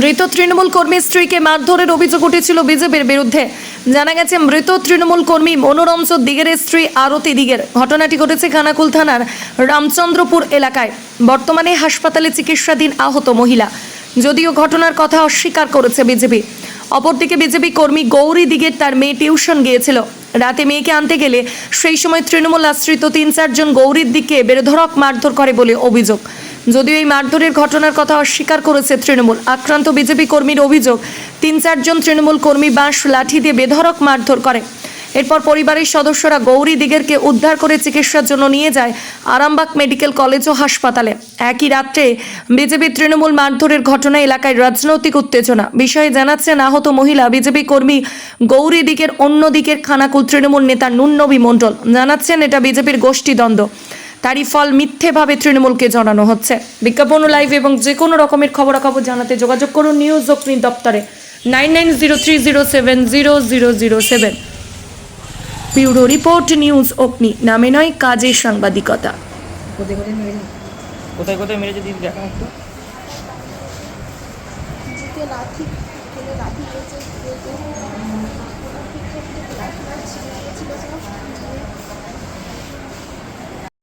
মৃত তৃণমূল কর্মীর স্ত্রীকে মারধরের অভিযোগ উঠেছিল বিজেপির বিরুদ্ধে। জানা গেছে, মৃত তৃণমূল কর্মী মনোরঞ্জন দিগের স্ত্রী আরতি দিগের। ঘটনাটি ঘটেছে খানাকুল থানার রামচন্দ্রপুর এলাকায়। বর্তমানে হাসপাতালে চিকিৎসাধীন আহত মহিলা। যদিও ঘটনার কথা অস্বীকার করেছে বিজেপি। অপরদিকে বিজেপি কর্মী গৌরী দিগের তার মেয়ে টিউশন গিয়েছিল। রাতে মেয়েকে আনতে গেলে সেই সময় তৃণমূল আশ্রিত তিন চারজন গৌরীর দিকে বেরধরক মারধর করে বলে অভিযোগ। যদিও এই মারধরের ঘটনার কথা অস্বীকার করেছে তৃণমূল। আক্রান্ত বিজেপি কর্মীর অভিযোগ, তিন চারজন তৃণমূল কর্মী বাঁশ, লাঠি দিয়ে বেধড়ক মারধর করে। এরপর পরিবারের সদস্যরা গৌরী দিগেরকে উদ্ধার করে চিকিৎসার জন্য নিয়ে যায় আরামবাগ মেডিকেল কলেজ ও হাসপাতালে। একই রাত্রে বিজেপি তৃণমূল মারধরের ঘটনা এলাকায় রাজনৈতিক উত্তেজনা। বিষয়ে জানাচ্ছেন আহত মহিলা বিজেপি কর্মী গৌরী দিকের অন্য দিকের খানাকুল তৃণমূল নেতা নুন্নবী মণ্ডল। জানাচ্ছেন এটা বিজেপির গোষ্ঠীদ্বন্দ্ব। তারই ফল মিথ্যেভাবে তৃণমূলকে জানানো হচ্ছে। বিজ্ঞাপন লাইভ এবং যে কোনো রকমের খবরাখবর জানাতে যোগাযোগ করুন নিউজ অগ্নি দপ্তরে। Nine nine zero three zero seven zero zero zero seven. Bureau report news Agni নামে নয় কাজে সাংবাদিকতা। কোথায় কোথায় মেরেছে? দিদি দেখান একটু লাঠি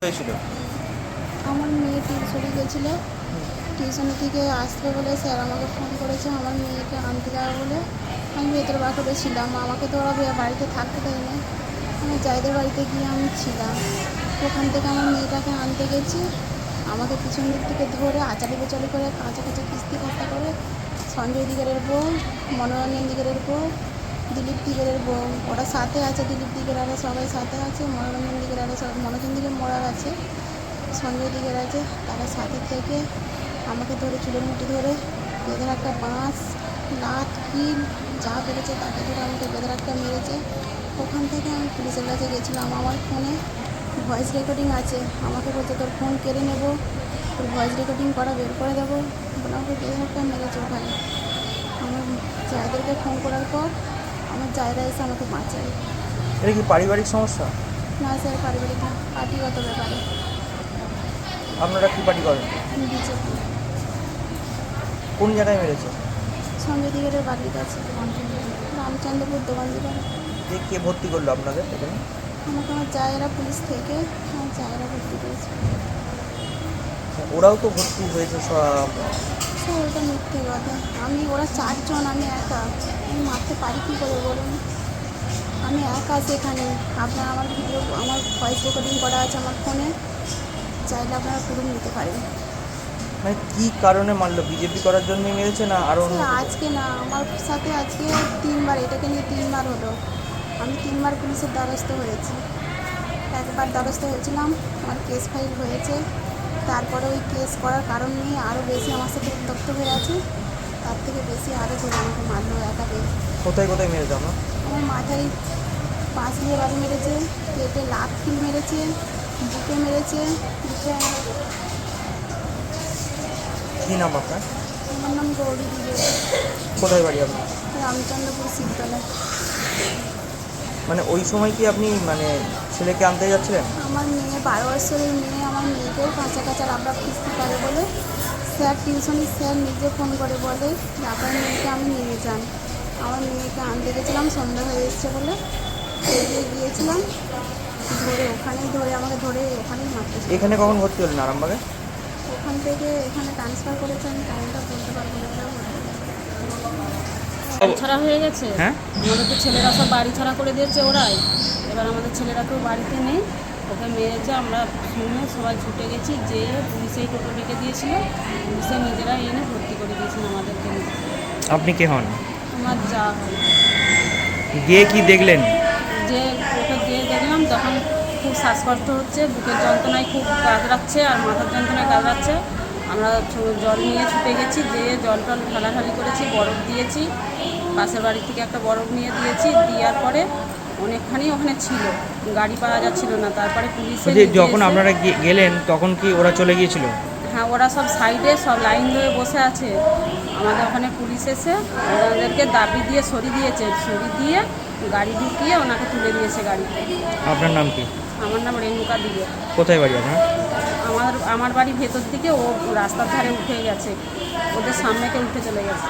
হয়েছিল আমার মেয়ে টিউশনে গেছিল। টিউশনি থেকে আসবে বলে স্যার আমাকে ফোন করেছে, আমার মেয়েকে আনতে যাবে বলে। আমি ভেতরে বাকরে ছিলাম আমাকে তো ওরা বাড়িতে থাকতে দেয় না আমি জায়দের বাড়িতে গিয়ে আমি ছিলাম। ওখান থেকে আমার মেয়েটাকে আনতে গেছি। আমাকে পিছন দিক থেকে ধরে আচারি বেচারি করে কাঁচা কাঁচা কিস্তি খাস্তা করে সঞ্জয় দিগারের বউ, মনোরঞ্জন দিগারের বউ দিলীপ দিগের বউ। ওরা সাথে আছে, দিলীপ দিগের সবাই সাথে আছে, মনোরঞ্জন দিগের আরে সব মনোরঞ্জন দিগের মরার আছে, সঞ্জয় দিকের আছে, তারা সাথে থেকে আমাকে ধরে চুলের মুঠি ধরে বেঁধে একটা বাঁশ লাত কিল, যা পেরেছে তাকে ধরে আমাকে বেঁধে একটা মেরেছে। ওখান থেকে আমি পুলিশের কাছে গেছিলাম। আমার ফোনে ভয়েস রেকর্ডিং আছে। আমাকে বলছে, তোর ফোন কেড়ে নেব, তোর ভয়েস রেকর্ডিং করা বের করে দেবো। বলে আমাকে বেঁধে একটা মেরেছে ওখানে। আমার জায়দেরকে ফোন করার পর আমার জায়গা এসে আমাকে বাঁচায়। এটা কি পারিবারিক সমস্যা? না স্যার পারিবারিক না পার্টিগত ব্যাপারে। আপনারা কি পার্টি করেন? বিজেপি। কোন জায়গায় মেরেছে? সঞ্জয় দিগের বাড়ির কাছে রামচন্দ্রপুর। দোকান দিকে যে কে ভর্তি করল আপনাদের এখানে? আমাকে আমার জায়েরা পুলিশ থেকে আমার জায়েরা ভর্তি করেছে। ওরাও তো ভর্তি হয়েছে সব। ওটা মিথ্যে কথা। আমি ওরা চারজন আমি একা। আমি মারতে পারি কী করে বলুন? আমি একা সেখানে। আপনার আমার ভিডিও আমার ভয়েস রেকর্ডিং করা আছে আমার ফোনে চাইলে আপনারা পুরো নিতে পারেন। মানে কি কারণে মারলো? বিজেপি করার জন্যই মেরেছে না আরও অন্য আজকে না আমার সাথে আজকে তিনবার এটাকে নিয়ে তিনবার হলো। আমি তিনবার পুলিশের দ্বারস্থ হয়েছি। একবার দ্বারস্থ হয়েছিলাম আমার কেস ফাইল হয়েছে। তারপরে ওই কেস করার কারণ নিয়ে আরও বেশি আমার সাথে উত্তপ্ত হয়ে আছে। তার থেকে বেশি আরও ধরে আমাকে মারলো একাকে। কোথায় কোথায় মেরেছে আপনার আমার মাথায় পাঁচ দিয়ে বাড়ি মেরেছে পেটে লাত কিল মেরেছে বুকে মেরেছে বুকে কী নাম আপনার? আমার নাম গৌরী দিবে কোথায় বাড়ি আপনার? রামচন্দ্রপুর শিবতলা মানে ওই সময় কি আপনি মানে ছেলেকে আনতে যাচ্ছিলেন? আমার মেয়ে বারো বছরের মেয়ে আমার মেয়েকেও কাঁচা কাঁচা লাবড়া কিস্তি করে বলে স্যার টিউশনের স্যার নিজে ফোন করে বলে যে আপনার মেয়েকে আমি নিয়ে যান। আমার মেয়েকে আনতে গেছিলাম সন্ধ্যা হয়ে এসছে বলে। এগিয়ে গিয়েছিলাম ধরে ওখানেই ধরে আমাকে ধরে ওখানেই মারতে এখানে কখন ভর্তি হলেন আরামবাগে? ওখান থেকে এখানে ট্রান্সফার করেছে আমি টাইমটা বলতে পারব না। ছাড়া হয়ে গেছে? হ্যাঁ? আমাদের তো ছেলেরা সব বাড়ি ছাড়া করে দিয়েছে ওরাই। এবার আমাদের ছেলেরা কেউ বাড়িতে নেই। ওকে মেরেছে আমরা শুনে সবাই ছুটে গেছি যে পুলিশেই টোটো ডেকে দিয়েছিল পুলিশে নিজেরা এনে ভর্তি করে দিয়েছিল আমাদেরকে। আপনি কে হন? আমার যা। গিয়ে কি দেখলেন? যে ওকে গিয়ে দেখলাম তখন খুব শ্বাসকষ্ট হচ্ছে বুকের যন্ত্রণায় খুব কাঁদরাচ্ছে আর মাথার যন্ত্রণায় কাঁদরাচ্ছে আমরা জল নিয়ে ছুটে গেছি দিয়ে জল টল ঢালাঢালি করেছি বরফ দিয়েছি। পাশের বাড়ি থেকে একটা বরফ নিয়ে দিয়েছি দেওয়ার পরে অনেকখানি ওখানে ছিল। গাড়ি পাওয়া যাচ্ছিল না তারপরে পুলিশে যখন আপনারা গেলেন তখন কি ওরা চলে গিয়েছিল? হ্যাঁ ওরা সব সাইডে সব লাইন ধরে বসে আছে। আমাদের ওখানে পুলিশ এসে ওনাদেরকে দাবি দিয়ে সরি দিয়েছে। সরি দিয়ে গাড়ি ঢুকিয়ে ওনাকে তুলে দিয়েছে গাড়িতে আপনার নাম কি? আমার নাম রেণুকা দিবে। কোথায় বাড়ি আপনার? আমার আমার বাড়ি ভেতর দিকে ও রাস্তার ধারে উঠে গেছে। ওদের সামনেকে উঠে চলে গেছে।